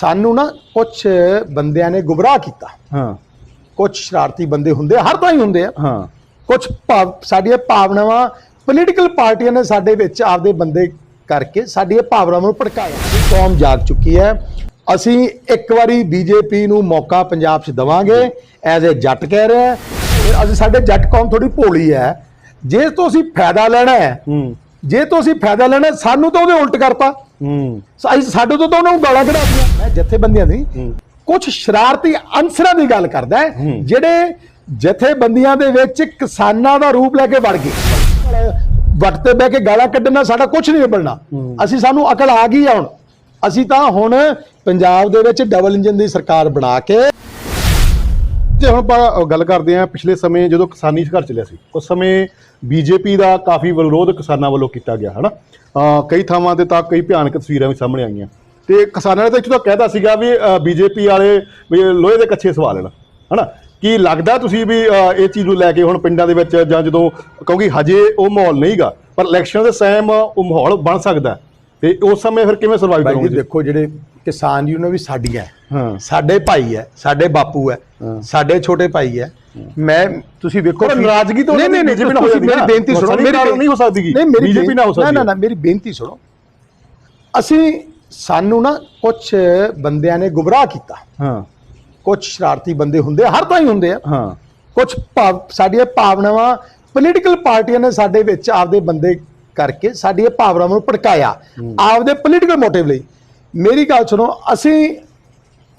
ਸਾਨੂੰ ਨਾ ਕੁਝ ਬੰਦਿਆਂ ਨੇ ਗੁੰਮਰਾਹ ਕੀਤਾ। ਹਾਂ। ਕੁਝ ਸ਼ਰਾਰਤੀ ਬੰਦੇ ਹੁੰਦੇ ਆ, ਹਰ ਤਾਂ ਹੀ ਹੁੰਦੇ ਆ। ਹਾਂ। ਕੁਝ ਭਾਵ ਸਾਡੀਆਂ ਭਾਵਨਾਵਾਂ ਪੋਲੀਟੀਕਲ ਪਾਰਟੀਆਂ ਨੇ ਸਾਡੇ ਵਿੱਚ ਆਪਦੇ ਬੰਦੇ ਕਰਕੇ ਸਾਡੀਆਂ ਭਾਵਨਾਵਾਂ ਨੂੰ ਭੜਕਾਇਆ। ਕੌਮ ਜਾਗ ਚੁੱਕੀ ਹੈ। ਅਸੀਂ ਇੱਕ ਵਾਰੀ ਬੀਜੇਪੀ ਨੂੰ ਮੌਕਾ ਪੰਜਾਬ 'ਚ ਦਵਾਂਗੇ ਐਜ਼ ਅ ਜੱਟ ਕਹਿ ਰਹੇ। ਹਾਂ ਅਸੀਂ ਸਾਡੇ ਜੱਟ ਕੌਮ ਥੋੜੀ ਭੋਲੀ ਹੈ। ਜੇ ਤੋਂ ਅਸੀਂ ਫਾਇਦਾ ਲੈਣਾ ਹੈ ਹੂੰ। ਜੇ ਤੋਂ ਅਸੀਂ ਫਾਇਦਾ ਲੈਣਾ ਹੈ, ਸਾਨੂੰ ਤਾਂ ਉਹਦੇ ਉਲਟ ਕਰਤਾ। ਹੂੰ ਸਾਡੇ ਤੋਂ ਤਾਂ ਉਹਨਾਂ ਨੂੰ ਗਾਲਾਂ ਕਢਾਤੀਆਂ ਮੈਂ ਜਥੇਬੰਦੀਆਂ ਦੀ। ਕੁਝ ਸ਼ਰਾਰਤੀ ਅਨਸਰਾਂ ਦੀ ਗੱਲ ਕਰਦਾ। ਜਿਹੜੇ ਜਥੇਬੰਦੀਆਂ ਦੇ ਵਿੱਚ ਕਿਸਾਨਾਂ ਦਾ ਰੂਪ ਲੈ ਕੇ ਵੜ ਗਏ ਵੱਟ ਤੇ ਬਹਿ ਕੇ ਗਾਲਾਂ ਕੱਢਣਾ ਸਾਡਾ ਕੁਝ ਨਹੀਂ ਬਣਨਾ। ਅਸੀਂ ਸਾਨੂੰ ਅਕਲ ਆ ਗਈ ਹੁਣ ਅਸੀਂ ਤਾਂ ਹੁਣ ਪੰਜਾਬ ਦੇ ਵਿੱਚ ਡਬਲ ਇੰਜਨ ਦੀ ਸਰਕਾਰ ਬਣਾ ਕੇ ਜੇ ਹੁਣ ਆਪਾਂ ਗੱਲ ਕਰਦੇ ਹਾਂ ਪਿਛਲੇ ਸਮੇਂ ਜਦੋਂ ਕਿਸਾਨੀ ਸੰਘਰਸ਼ ਚੱਲਿਆ ਸੀ। ਉਸ ਸਮੇਂ ਬੀਜੇਪੀ ਦਾ ਕਾਫੀ ਵਿਰੋਧ ਕਿਸਾਨਾਂ ਵੱਲੋਂ ਕੀਤਾ ਗਿਆ, ਹਨਾ? ਅਹ, ਕਈ ਥਾਵਾਂ ਤੇ ਤਾਂ ਕਈ ਭਿਆਨਕ ਤਸਵੀਰਾਂ ਵੀ ਸਾਹਮਣੇ ਆਈਆਂ। ਤੇ ਕਿਸਾਨਾਂ ਨੇ ਤਾਂ ਇੱਥੋਂ ਤੱਕ ਕਹਿਤਾ ਸੀਗਾ ਵੀ ਬੀਜੇਪੀ ਵਾਲੇ ਵੀ ਲੋਹੇ ਦੇ ਕੱਛੇ ਸਵਾ ਲੈਣ, ਹਨਾ? ਕੀ ਲੱਗਦਾ ਤੁਸੀਂ ਵੀ ਇਹ ਚੀਜ਼ ਨੂੰ ਲੈ ਕੇ ਹੁਣ ਪਿੰਡਾਂ ਦੇ ਵਿੱਚ ਜਾਂ ਜਦੋਂ, ਕਿਉਂਕਿ ਹਜੇ ਉਹ ਮਾਹੌਲ ਨਹੀਂਗਾ, ਪਰ ਇਲੈਕਸ਼ਨ ਦੇ ਸੈਮ ਉਹ ਮਾਹੌਲ ਬਣ ਸਕਦਾ। ਤੇ ਉਸ ਸਮੇਂ ਫਿਰ ਕਿਵੇਂ ਸਰਵਾਈਵ ਬਾਈ ਜੀ ਕਰੋਗੇ ਦੇਖੋ ਜਿਹੜੇ ਕਿਸਾਨ ਯੂਨੀਅਨ ਵੀ ਸਾਡੀਆਂ ਹੈ। ਹਾਂ ਸਾਡੇ ਭਾਈ ਹੈ ਸਾਡੇ ਬਾਪੂ ਹੈ। ਸਾਡੇ ਛੋਟੇ ਭਾਈ ਹੈ ਮੈਂ ਤੁਸੀਂ ਵੇਖੋ ਪਰ ਨਾਰਾਜ਼ਗੀ ਤਾਂ ਨਹੀਂ ਨਹੀਂ ਨਹੀਂ BJP ਨਾਲ ਹੋ ਤੁਸੀਂ ਜਾਂਦੀ ਮੇਰੀ ਨਾ। ਬੇਨਤੀ ਸੁਣੋ ਸਾਡੀ ਨਾਲ ਨਹੀਂ ਹੋ ਸਕਦੀ ਗੀ। ਨਹੀਂ ਮੇਰੀ BJP ਨਾਲ ਹੋ ਸਕਦੀ ਨਾ ਨਾ। ਨਾ ਮੇਰੀ ਬੇਨਤੀ ਸੁਣੋ ਅਸੀਂ ਸਾਨੂੰ ਨਾ ਕੁਝ ਬੰਦਿਆਂ ਨੇ ਗੁੰਮਰਾਹ ਕੀਤਾ ਹਾਂ ਕੁਝ ਸ਼ਰਾਰਤੀ ਬੰਦੇ ਹੁੰਦੇ ਆ, ਹਰ ਤਾਂ ਹੀ ਹੁੰਦੇ ਆ ਹਾਂ ਕੁਝ ਭਾਵ ਸਾਡੀਆਂ ਭਾਵਨਾਵਾਂ ਪੋਲੀਟੀਕਲ ਪਾਰਟੀਆਂ ਨੇ ਸਾਡੇ ਵਿੱਚ ਆਪਦੇ ਬੰਦੇ ਕਰਕੇ ਸਾਡੀਆਂ ਭਾਵਨਾਵਾਂ ਨੂੰ ਭੜਕਾਇਆ। ਆਪਦੇ ਪੋਲੀਟੀਕਲ ਮੋਟਿਵ ਲਈ। ਮੇਰੀ ਗੱਲ ਸੁਣੋ ਅਸੀਂ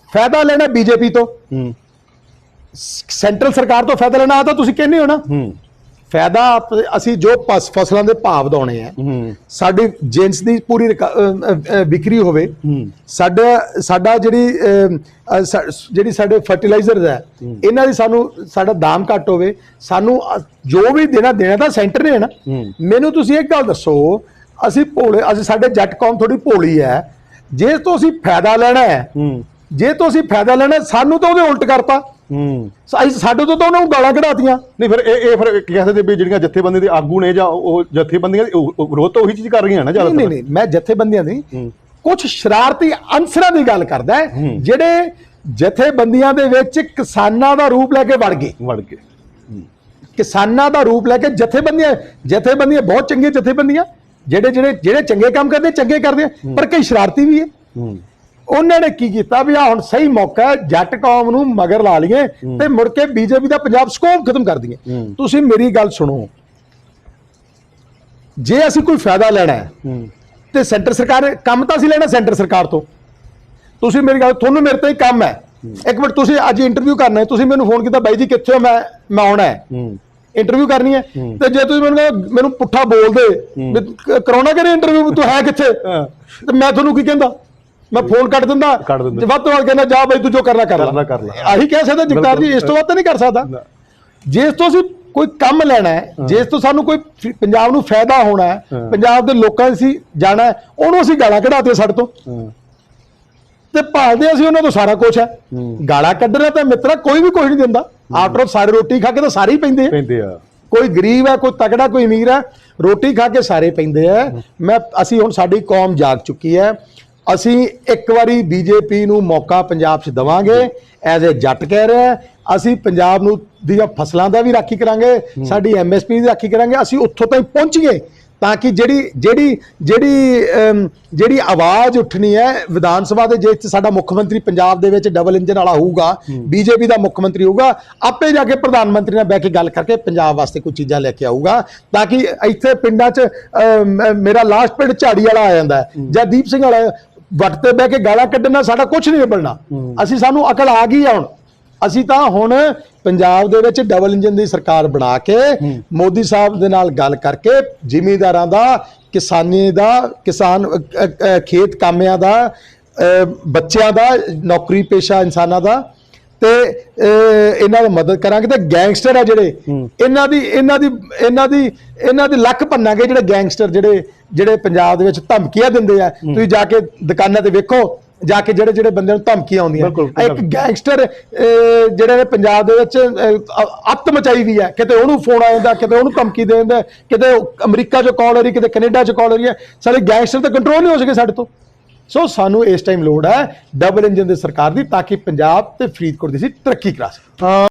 ਫਾਇਦਾ ਲੈਣਾ ਬੀਜੇਪੀ ਤੋਂ। ਸੈਂਟਰਲ ਸਰਕਾਰ ਤੋਂ ਫਾਇਦਾ ਲੈਣਾ ਆ ਤਾਂ ਤੁਸੀਂ ਕਹਿੰਦੇ ਹੋ ਨਾ। ਫਾਇਦਾ ਅਸੀਂ ਜੋ ਪਸ- ਫਸਲਾਂ ਦੇ ਭਾਅ ਵਧਾਉਣੇ ਆ ਸਾਡੀ ਜਿੰਸ ਦੀ ਪੂਰੀ ਵਿਕਰੀ ਹੋਵੇ ਸਾਡਾ ਸਾਡਾ ਜਿਹੜੀ ਜਿਹੜੀ ਸਾਡੇ ਫਰਟੀਲਾਈਜ਼ਰਸ ਹੈ ਇਹਨਾਂ ਦੀ ਸਾਨੂੰ ਸਾਡਾ ਦਾਮ ਘੱਟ ਹੋਵੇ ਸਾਨੂੰ ਜੋ ਵੀ ਦੇਣਾ ਦੇਣਾ ਤਾਂ ਸੈਂਟਰ ਨੇ ਨਾ। ਮੈਨੂੰ ਤੁਸੀਂ ਇੱਕ ਗੱਲ ਦੱਸੋ ਅਸੀਂ ਭੋਲੇ ਅਸੀਂ ਸਾਡੇ ਜੱਟ ਕੌਮ ਥੋੜੀ ਭੋਲੀ ਹੈ। ਜੇ ਤੋਂ ਅਸੀਂ ਫਾਇਦਾ ਲੈਣਾ ਹੈ ਜੇ ਤੋਂ ਅਸੀਂ ਫਾਇਦਾ ਲੈਣਾ ਸਾਨੂੰ ਤਾਂ ਉਹਦੇ ਉਲਟ ਕਰਤਾ। ਹੂੰ। ਅਸੀਂ ਸਾਡੇ ਤੋਂ ਤਾਂ ਉਹਨਾਂ ਨੂੰ ਗਾਲਾਂ ਕਢਾਤੀਆਂ। ਨਹੀਂ ਫਿਰ ਇਹ ਇਹ ਫਿਰ ਕਹਿ ਸਕਦੇ ਵੀ ਜਿਹੜੀਆਂ ਜਥੇਬੰਦੀਆਂ ਦੇ ਆਗੂ ਨੇ ਜਾਂ ਉਹ ਜਥੇਬੰਦੀਆਂ ਦੀ ਵਿਰੋਧ ਤਾਂ ਉਹੀ ਚੀਜ਼ ਕਰ ਰਹੀਆਂ ਨਾ ਨਹੀਂ ਜ਼ਿਆਦਾਤਰ। ਨਹੀਂ ਨਹੀਂ ਮੈਂ ਜਥੇਬੰਦੀਆਂ ਦੀ ਹੂੰ। ਕੁਝ ਸ਼ਰਾਰਤੀ ਅਨਸਰਾਂ ਦੀ ਗੱਲ ਕਰਦਾ। ਜਿਹੜੇ ਜਥੇਬੰਦੀਆਂ ਦੇ ਵਿੱਚ ਕਿਸਾਨਾਂ ਦਾ ਰੂਪ ਲੈ ਕੇ ਵੜ ਗਏ। ਵੜ ਕੇ ਕਿਸਾਨਾਂ ਦਾ ਰੂਪ ਲੈ ਕੇ ਜਥੇਬੰਦੀਆਂ ਜਥੇਬੰਦੀਆਂ ਬਹੁਤ ਚੰਗੀਆਂ ਜਥੇਬੰਦੀਆਂ। ਜਿਹੜੇ ਜਿਹੜੇ ਜਿਹੜੇ ਚੰਗੇ ਕੰਮ ਕਰਦੇ ਚੰਗੇ ਕਰਦੇ ਪਰ ਕਈ ਸ਼ਰਾਰਤੀ ਵੀ ਹੂੰ। ਉਹਨਾਂ ਨੇ ਕੀ ਕੀਤਾ ਵੀ ਆ ਹੁਣ ਸਹੀ ਮੌਕਾ ਹੈ ਜੱਟ ਕੌਮ ਨੂੰ ਮਗਰ ਲਾ ਲਈਏ ਤੇ ਮੁੜ ਕੇ ਬੀਜੇਪੀ ਦਾ ਪੰਜਾਬ ਸਕੋਪ ਖਤਮ ਕਰ ਦਈਏ। ਤੁਸੀਂ ਮੇਰੀ ਗੱਲ ਸੁਣੋ। ਜੇ ਅਸੀਂ ਕੋਈ ਫਾਇਦਾ ਲੈਣਾ ਹੈ ਤੇ ਸੈਂਟਰ ਸਰਕਾਰ ਕੰਮ ਤਾਂ ਅਸੀਂ ਲੈਣਾ ਸੈਂਟਰ ਸਰਕਾਰ ਤੋਂ। ਤੁਸੀਂ ਮੇਰੀ ਗੱਲ ਤੁਹਾਨੂੰ ਮੇਰੇ ਤੇ ਹੀ ਕੰਮ ਹੈ। ਇੱਕ ਮਿੰਟ ਤੁਸੀਂ ਅੱਜ ਇੰਟਰਵਿਊ ਕਰਨਾ ਹੈ ਤੁਸੀਂ ਮੈਨੂੰ ਫੋਨ ਕੀਤਾ ਬਾਈ ਜੀ ਕਿੱਥੇ ਹੋ? ਮੈਂ ਮੈਂ ਆਉਣਾ ਹੈ। ਇੰਟਰਵਿਊ ਕਰਨੀ ਹੈ। ਤੇ ਜੇ ਤੁਸੀਂ ਮੈਨੂੰ ਮੈਨੂੰ ਪੁੱਠਾ ਬੋਲਦੇ ਕਰਾਉਣਾ ਕਿ ਇੰਟਰਵਿਊ ਤੂੰ ਹੈ ਕਿੱਥੇ। ਤੇ ਮੈਂ ਤੁਹਾਨੂੰ ਕੀ ਕਹਿੰਦਾ? ਮੈਂ ਫੋਨ ਕੱਟ ਦਿੰਦਾ। ਤੇ ਵੱਧ ਤੋਂ ਵੱਧ ਕਹਿੰਦਾ ਜਾ ਬਾਈ ਤੂੰ ਜੋ ਕਰਨਾ ਕਰ ਲੈ। ਕਰ ਲੈ। ਆਹੀ ਕਹਿ ਸਕਦਾ ਜਗਤਾਰ ਜੀ ਇਸ ਤੋਂ ਵੱਧ ਤਾਂ ਨਹੀਂ ਕਰ ਸਕਦਾ। ਜੇ ਇਸ ਤੋਂ ਅਸੀਂ ਕੋਈ ਕੰਮ ਲੈਣਾ ਹੈ ਜੇ ਇਸ ਤੋਂ ਸਾਨੂੰ ਕੋਈ ਪੰਜਾਬ ਨੂੰ ਫਾਇਦਾ ਹੋਣਾ ਹੈ। ਪੰਜਾਬ ਦੇ ਲੋਕਾਂ ਅਸੀਂ ਜਾਣਾ ਹੈ ਉਹਨੂੰ ਅਸੀਂ ਗਾਲਾਂ ਕਢਾਤੇ ਸਾਡੇ ਤੋਂ। ਤੇ ਭਾਲਦੇ ਅਸੀਂ ਉਹਨਾਂ ਤੋਂ ਸਾਰਾ ਕੁਝ ਹੈ। ਹੂੰ। ਗਾਲਾਂ ਕੱਢਣਾ ਤਾਂ ਮਿੱਤਰਾ ਕੋਈ ਵੀ ਕੁਝ ਨਹੀਂ ਦਿੰਦਾ। ਆਫਟਰ ਸਾਰੇ ਰੋਟੀ ਖਾ ਕੇ ਤਾਂ ਸਾਰੇ ਹੀ ਪੈਂਦੇ ਆ। ਪੈਂਦੇ ਆ। ਕੋਈ ਗਰੀਬ ਹੈ ਕੋਈ ਤਕੜਾ ਕੋਈ ਅਮੀਰ ਹੈ ਰੋਟੀ ਖਾ ਕੇ ਸਾਰੇ ਪੈਂਦੇ ਆ। ਮੈਂ ਅਸੀਂ ਹੁਣ ਸਾਡੀ ਕੌਮ ਜਾਗ ਚੁੱਕੀ ਹੈ। ਅਸੀਂ ਇੱਕ ਵਾਰੀ ਬੀਜੇਪੀ ਨੂੰ ਮੌਕਾ ਪੰਜਾਬ 'ਚ ਦਵਾਂਗੇ ਐਜ਼ ਅ ਜੱਟ ਕਹਿ ਰਹੇ ਅਸੀਂ ਪੰਜਾਬ ਨੂੰ ਦੀਆਂ ਫਸਲਾਂ ਦਾ ਵੀ ਰਾਖੀ ਕਰਾਂਗੇ ਸਾਡੀ ਐਮਐਸਪੀ ਦੀ ਰਾਖੀ ਕਰਾਂਗੇ ਅਸੀਂ ਉੱਥੋਂ ਤਾਈਂ ਪਹੁੰਚੀਏ ਤਾਂ ਕਿ ਜਿਹੜੀ ਜਿਹੜੀ ਜਿਹੜੀ ਜਿਹੜੀ ਆਵਾਜ਼ ਉੱਠਣੀ ਹੈ ਵਿਧਾਨ ਸਭਾ ਦੇ ਜੇ ਸਾਡਾ ਮੁੱਖ ਮੰਤਰੀ ਪੰਜਾਬ ਦੇ ਵਿੱਚ ਡਬਲ ਇੰਜਨ ਵਾਲਾ ਹੋਊਗਾ ਬੀਜੇਪੀ ਦਾ ਮੁੱਖ ਮੰਤਰੀ ਹੋਊਗਾ ਆਪੇ ਜਾ ਕੇ ਪ੍ਰਧਾਨ ਮੰਤਰੀ ਨਾਲ ਬਹਿ ਕੇ ਗੱਲ ਕਰਕੇ ਪੰਜਾਬ ਵਾਸਤੇ ਕੋਈ ਚੀਜ਼ਾਂ ਲੈ ਕੇ ਆਊਗਾ ਤਾਂ ਕਿ ਇੱਥੇ ਪਿੰਡਾਂ 'ਚ ਮੇਰਾ ਲਾਸਟ ਪਿੰਡ ਝਾੜੀ ਵਾਲਾ ਆ ਜਾਂਦਾ ਜਾਂ ਦੀਪ ਸਿੰਘ ਵਾਲਾ ਵੱਟ ਤੇ ਬਹਿ ਕੇ ਗਾਲਾਂ ਕੱਢਣਾ ਸਾਡਾ ਕੁਝ ਨਹੀਂ ਬਣਨਾ ਅਸੀਂ ਸਾਨੂੰ ਅਕਲ ਆ ਗਈ ਆ ਹੁਣ। ਅਸੀਂ ਤਾਂ ਹੁਣ ਪੰਜਾਬ ਦੇ ਵਿੱਚ ਡਬਲ ਇੰਜਨ ਦੀ ਸਰਕਾਰ ਬਣਾ ਕੇ ਮੋਦੀ ਸਾਹਿਬ ਦੇ ਨਾਲ ਗੱਲ ਕਰਕੇ ਜ਼ਿਮੀਂਦਾਰਾਂ ਦਾ ਕਿਸਾਨੀ ਦਾ ਕਿਸਾਨ ਖੇਤ ਕਾਮਿਆਂ ਦਾ ਬੱਚਿਆਂ ਦਾ ਨੌਕਰੀ ਪੇਸ਼ਾ ਇਨਸਾਨਾਂ ਦਾ ਤੇ ਇਹਨਾਂ ਦੀ ਮਦਦ ਕਰਾਂਗੇ ਤੇ ਗੈਂਗਸਟਰ ਆ ਜਿਹੜੇ ਇਹਨਾਂ ਦੀ ਇਹਨਾਂ ਦੀ ਇਹਨਾਂ ਦੀ ਇਹਨਾਂ ਦੀ ਲੱਕ ਭੰਨਾਂਗੇ ਜਿਹੜੇ ਗੈਂਗਸਟਰ ਜਿਹੜੇ ਜਿਹੜੇ ਪੰਜਾਬ ਦੇ ਵਿੱਚ ਧਮਕੀਆਂ ਦਿੰਦੇ ਆ। ਤੁਸੀਂ ਜਾ ਕੇ ਦੁਕਾਨਾਂ ਤੇ ਵੇਖੋ ਜਾ ਕੇ ਜਿਹੜੇ ਜਿਹੜੇ ਬੰਦਿਆਂ ਨੂੰ ਧਮਕੀਆਂ ਆਉਂਦੀਆਂ। ਇੱਕ ਗੈਂਗਸਟਰ ਜਿਹੜੇ ਨੇ ਪੰਜਾਬ ਦੇ ਵਿੱਚ ਅੱਤ ਮਚਾਈ ਵੀ ਹੈ ਕਿਤੇ ਉਹਨੂੰ ਫੋਨ ਆ ਜਾਂਦਾ ਕਿਤੇ ਉਹਨੂੰ ਧਮਕੀ ਦੇ ਦਿੰਦਾ ਕਿਤੇ ਅਮਰੀਕਾ ਚੋਂ ਕਾਲ ਆ ਰਹੀ ਕਿਤੇ ਕੈਨੇਡਾ ਚੋਂ ਕਾਲ ਆ ਰਹੀ ਹੈ ਸਾਡੇ ਗੈਂਗਸਟਰ ਤੇ ਕੰਟਰੋਲ ਨਹੀਂ ਹੋ ਸਕੇ ਸਾਡੇ ਤੋਂ। ਸੋ ਸਾਨੂੰ ਇਸ ਟਾਈਮ ਲੋੜ ਹੈ ਡਬਲ ਇੰਜਨ ਦੇ ਸਰਕਾਰ ਦੀ, ਤਾਂ ਕਿ ਪੰਜਾਬ ਤੇ ਫਰੀਦਕੋਟ ਦੀ ਸੀ ਤਰੱਕੀ ਕਰਾ ਸਕੇ